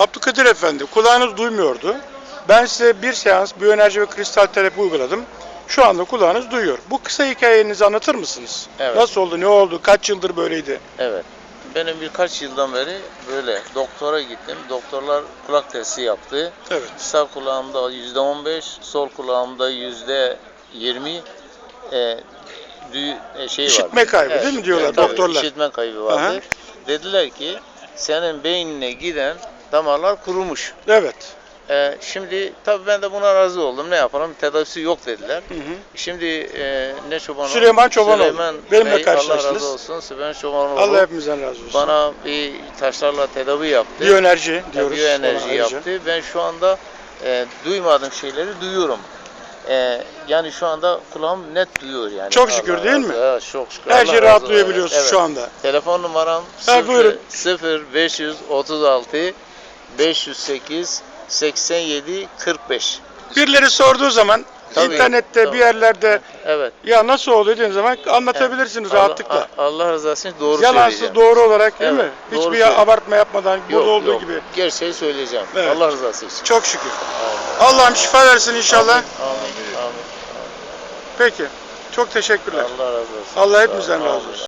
Abdülkadir Efendi, kulağınız duymuyordu. Ben size bir seans biyoenerji ve kristal terapi uyguladım. Şu anda kulağınız duyuyor. Bu kısa hikayenizi anlatır mısınız? Evet. Nasıl oldu, ne oldu, kaç yıldır böyleydi? Evet. Benim birkaç yıldan beri böyle doktora gittim. Doktorlar kulak testi yaptı. Evet. Sağ kulağımda %15, sol kulağımda %20 e, dü- e, şey İşitme vardı. kaybı değil mi diyorlar tabii, doktorlar? İşitme kaybı vardı. Aha. Dediler ki senin beynine giden damarlar kurumuş. Evet. E, şimdi tabii ben de buna razı oldum. Ne yapalım? Tedavisi yok dediler. Hı hı. Şimdi e, ne Çobanoğlu? Süleyman Çobanoğlu. Süleyman Benimle Bey, Allah razı olsun. Süleyman Çobanoğlu. Allah hepimizden razı olsun. Bana bir taşlarla tedavi yaptı. Biyoenerji diyoruz. Biyoenerji ona ayrıca. yaptı. Ben şu anda e, duymadığım şeyleri duyuyorum. E, yani şu anda kulağım net duyuyor yani. Çok şükür Allah değil mi? Evet, çok şükür. Her şeyi rahat duyabiliyorsun Evet. şu anda. Telefon numaram Ha, buyurun. 0 536 508 87 45. Birileri sorduğu zaman Tabii, internette tabii. bir yerlerde Evet. ya nasıl oluyor dediğin zaman anlatabilirsiniz Allah- rahatlıkla. Allah razı olsun doğru Yalansız söyleyeceğim. doğru olarak değil Evet, mi? doğru Hiçbir söylüyor. abartma yapmadan burada olduğu gibi. Gerçeği söyleyeceğim. Evet. Allah rızası için. Çok şükür. Allah'ım şifa versin inşallah. Amin. Amin. amin. Peki. Çok teşekkürler. Allah razı olsun. Allah hepimizden Sağ ol. razı olsun.